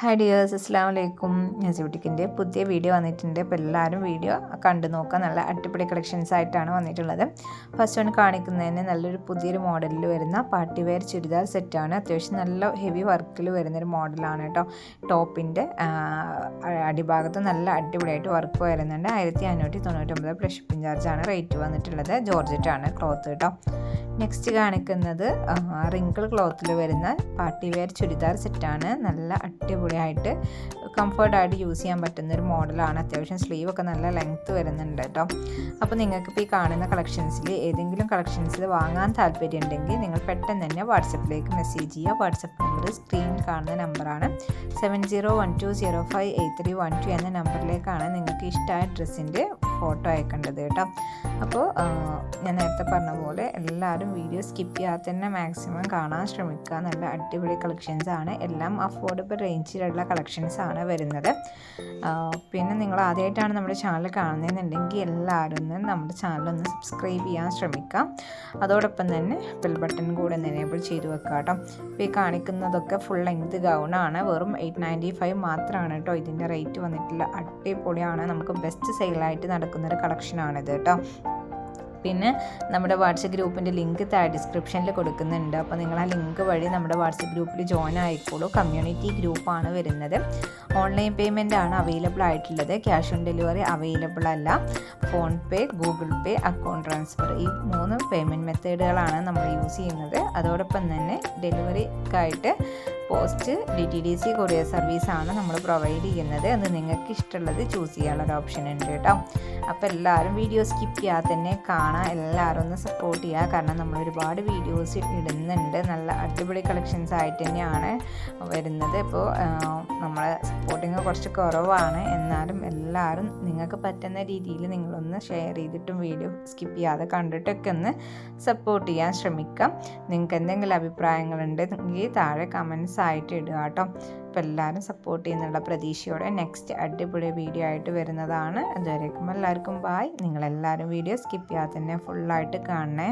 Hi dears അസ്സാം വലൈക്കും ബ്യൂട്ടിക്കിന്റെ പുതിയ വീഡിയോ വന്നിട്ടുണ്ട്. അപ്പോൾ എല്ലാവരും വീഡിയോ കണ്ടു നോക്കുക. നല്ല അടിപൊളി കളക്ഷൻസ് ആയിട്ടാണ് വന്നിട്ടുള്ളത്. ഫസ്റ്റ് വൺ കാണിക്കുന്നതിന് നല്ലൊരു പുതിയൊരു മോഡലിൽ വരുന്ന പാർട്ടി വെയർ ചുരിദാർ സെറ്റാണ് അത്യാവശ്യം നല്ല ഹെവി വർക്കിൽ വരുന്നൊരു മോഡലാണ് കേട്ടോ. ടോപ്പിന്റെ അടിഭാഗത്ത് നല്ല അടിപൊളിയായിട്ട് വർക്ക് വരുന്നുണ്ട്. ആയിരത്തി അഞ്ഞൂറ്റി തൊണ്ണൂറ്റൊമ്പത് പ്ലസ് ഷിപ്പിംഗ് ചാർജാണ് റേറ്റ് വന്നിട്ടുള്ളത് ജോർജറ്റാണ്. ക്ലോത്ത് കേട്ടോ നെക്സ്റ്റ് കാണിക്കുന്നത് റിങ്കിൾ ക്ലോത്തിൽ വരുന്ന പാർട്ടി വെയർ ചുരിദാർ സെറ്റാണ് നല്ല അടിപൊളിയായിട്ട് കംഫർട്ടായിട്ട് യൂസ് ചെയ്യാൻ പറ്റുന്ന ഒരു മോഡലാണ് അത്യാവശ്യം സ്ലീവ് ഒക്കെ നല്ല ലെങ്ത്ത് വരുന്നുണ്ട് കേട്ടോ അപ്പോൾ നിങ്ങൾക്കിപ്പോൾ ഈ കാണുന്ന കളക്ഷൻസിൽ ഏതെങ്കിലും കളക്ഷൻസിൽ വാങ്ങാൻ താല്പര്യം ഉണ്ടെങ്കിൽ നിങ്ങൾ പെട്ടെന്ന് തന്നെ വാട്സപ്പിലേക്ക് മെസ്സേജ് ചെയ്യുക. വാട്സപ്പ് നമ്പർ സ്ക്രീനിൽ കാണുന്ന നമ്പറാണ് seven zero one two zero five eight three one two എന്ന നമ്പറിലേക്കാണ് നിങ്ങൾക്ക് ഇഷ്ടമായ ഡ്രസ്സിന്റെ ഫോട്ടോ അയക്കേണ്ടത് കേട്ടോ. അപ്പോൾ ഞാൻ നേരത്തെ പറഞ്ഞ പോലെ എല്ലാവരും വീഡിയോ സ്കിപ്പ് ചെയ്യാതെ തന്നെ മാക്സിമം കാണാൻ ശ്രമിക്കുക നല്ല അടിപൊളി കളക്ഷൻസ് ആണ്. എല്ലാം അഫോർഡബിൾ റേഞ്ചിലുള്ള കളക്ഷൻസ് ആണ് വരുന്നത്. പിന്നെ നിങ്ങൾ ആദ്യമായിട്ടാണ് നമ്മുടെ ചാനൽ കാണുന്നതെന്നുണ്ടെങ്കിൽ എല്ലാവരും നമ്മുടെ ചാനൽ ഒന്ന് സബ്സ്ക്രൈബ് ചെയ്യാൻ ശ്രമിക്കാം അതോടൊപ്പം തന്നെ ബെൽ ബട്ടൺ കൂടെ ഒന്ന് എനേബിൾ ചെയ്ത് വെക്കുക കേട്ടോ. ഇപ്പോൾ ഈ കാണിക്കുന്നതൊക്കെ ഫുൾ ലെങ്ത് ഗൗണാണ് വെറും എയ്റ്റ് നയന്റി ഫൈവ് മാത്രമാണ് കേട്ടോ. ഇതിന്റെ റേറ്റ് വന്നിട്ടുള്ള അടിപൊളിയാണ്. നമുക്ക് ബെസ്റ്റ് സെയിലായിട്ട് നടക്കുന്നൊരു കളക്ഷനാണിത് കേട്ടോ. പിന്നെ നമ്മുടെ വാട്സപ്പ് ഗ്രൂപ്പിന്റെ ലിങ്ക് താഴെ ഡിസ്ക്രിപ്ഷനിൽ കൊടുക്കുന്നുണ്ട്. അപ്പോൾ നിങ്ങൾ ആ ലിങ്ക് വഴി നമ്മുടെ വാട്സപ്പ് ഗ്രൂപ്പിൽ ജോയിൻ ആയിക്കോളൂ. കമ്മ്യൂണിറ്റി ഗ്രൂപ്പാണ് വരുന്നത്. ഓൺലൈൻ പേയ്മെന്റ് ആണ് അവൈലബിൾ ആയിട്ടുള്ളത്. ക്യാഷ് ഓൺ ഡെലിവറി അവൈലബിൾ അല്ല. PhonePe Google pay account transfer ഈ മൂന്ന് പേയ്മെന്റ് മെത്തേഡുകളാണ് നമ്മൾ യൂസ് ചെയ്യുന്നത്. അതോടൊപ്പം തന്നെ ഡെലിവറിക്കായിട്ട് post D T D C courier സർവീസാണ് നമ്മൾ പ്രൊവൈഡ് ചെയ്യുന്നത്. അത് നിങ്ങൾക്ക് ഇഷ്ടമുള്ളത് ചൂസ് ചെയ്യാനുള്ള ഒരു ഓപ്ഷൻ ഉണ്ട് കേട്ടോ. അപ്പോൾ എല്ലാവരും വീഡിയോ സ്കിപ്പ് ചെയ്യാതെ തന്നെ കാണാം. എല്ലാവരും ഒന്ന് സപ്പോർട്ട് ചെയ്യുക കാരണം നമ്മൾ ഒരുപാട് വീഡിയോസ് ഇടുന്നുണ്ട്. നല്ല അടിപൊളി കളക്ഷൻസ് ആയിട്ട് തന്നെയാണ് വരുന്നത്. ഇപ്പോൾ നമ്മളെ സപ്പോർട്ടിങ് കുറച്ച് കുറവാണ്. എന്നാലും എല്ലാവരും നിങ്ങൾക്ക് പറ്റുന്ന രീതിയിൽ നിങ്ങളൊന്ന് ഷെയർ ചെയ്തിട്ടും വീഡിയോ സ്കിപ്പ് ചെയ്യാതെ കണ്ടിട്ടൊക്കെ ഒന്ന് സപ്പോർട്ട് ചെയ്യാൻ ശ്രമിക്കാം. നിങ്ങൾക്ക് എന്തെങ്കിലും അഭിപ്രായങ്ങളുണ്ടെങ്കിൽ താഴെ കമൻസ് ആയിട്ട് ഇടുക കേട്ടോ. അപ്പോൾ എല്ലാവരും സപ്പോർട്ട് ചെയ്യുന്നുള്ള പ്രതീക്ഷയോടെ നെക്സ്റ്റ് അടിപൊളി വീഡിയോ ആയിട്ട് വരുന്നതാണ്. അതുവരേക്കും എല്ലാവർക്കും ബായ് നിങ്ങളെല്ലാവരും വീഡിയോ സ്കിപ്പ് ചെയ്യാതെ തന്നെ ഫുള്ളായിട്ട് കാണണേ.